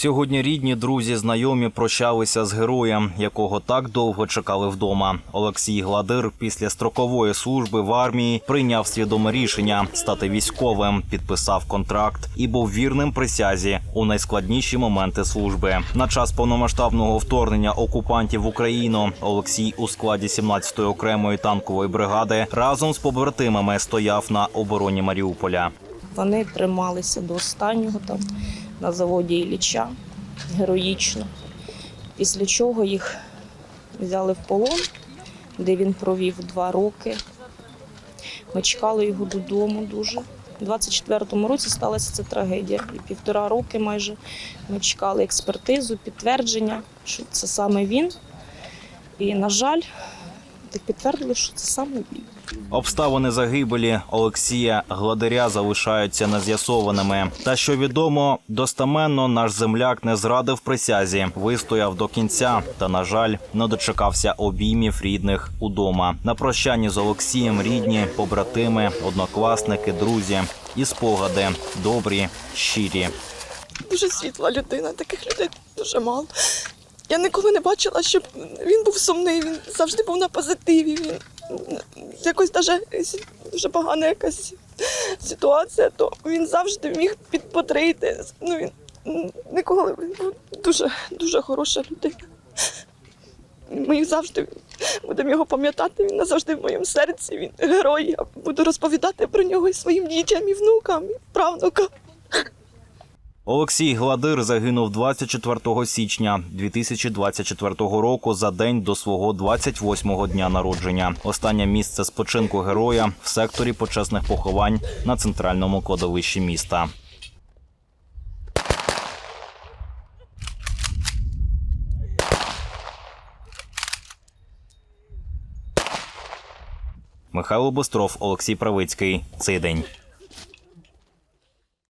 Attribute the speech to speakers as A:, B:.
A: Сьогодні рідні, друзі, знайомі прощалися з героєм, якого так довго чекали вдома. Олексій Гладир після строкової служби в армії прийняв свідоме рішення стати військовим, підписав контракт і був вірним присязі у найскладніші моменти служби. На час повномасштабного вторгнення окупантів в Україну Олексій у складі 17-ї окремої танкової бригади разом з побратимами стояв на обороні Маріуполя.
B: Вони трималися до останнього там на заводі Ілліча героїчно. Після чого їх взяли в полон, де він провів два роки. Ми чекали його додому дуже. У 24-му році сталася ця трагедія. І півтора роки майже ми чекали експертизу, підтвердження, що це саме він. І, на жаль, так підтвердили, що це саме він.
A: Обставини загибелі Олексія Гладаря залишаються нез'ясованими. Та що відомо, достаменно наш земляк не зрадив присязі, вистояв до кінця та, на жаль, не дочекався обіймів рідних удома. На прощанні з Олексієм рідні, побратими, однокласники, друзі і спогади добрі, щирі.
C: дуже світла людина, таких людей дуже мало. Я ніколи не бачила, щоб він був сумний, він завжди був на позитиві. Він якось навіть дуже погана якась ситуація, то він завжди міг підпотрити. Ну, він ніколи він був дуже, дуже хороша людина. Ми завжди будемо його пам'ятати. Він назавжди в моєму серці. Він герой. Я буду розповідати про нього і своїм дітям, і внукам, і правнукам.
A: Олексій Гладир загинув 24 січня 2024 року за день до свого 28-го дня народження. Останнє місце спочинку героя в секторі почесних поховань на центральному кладовищі міста. Михайло Бостров, Олексій Правицький. Цей день.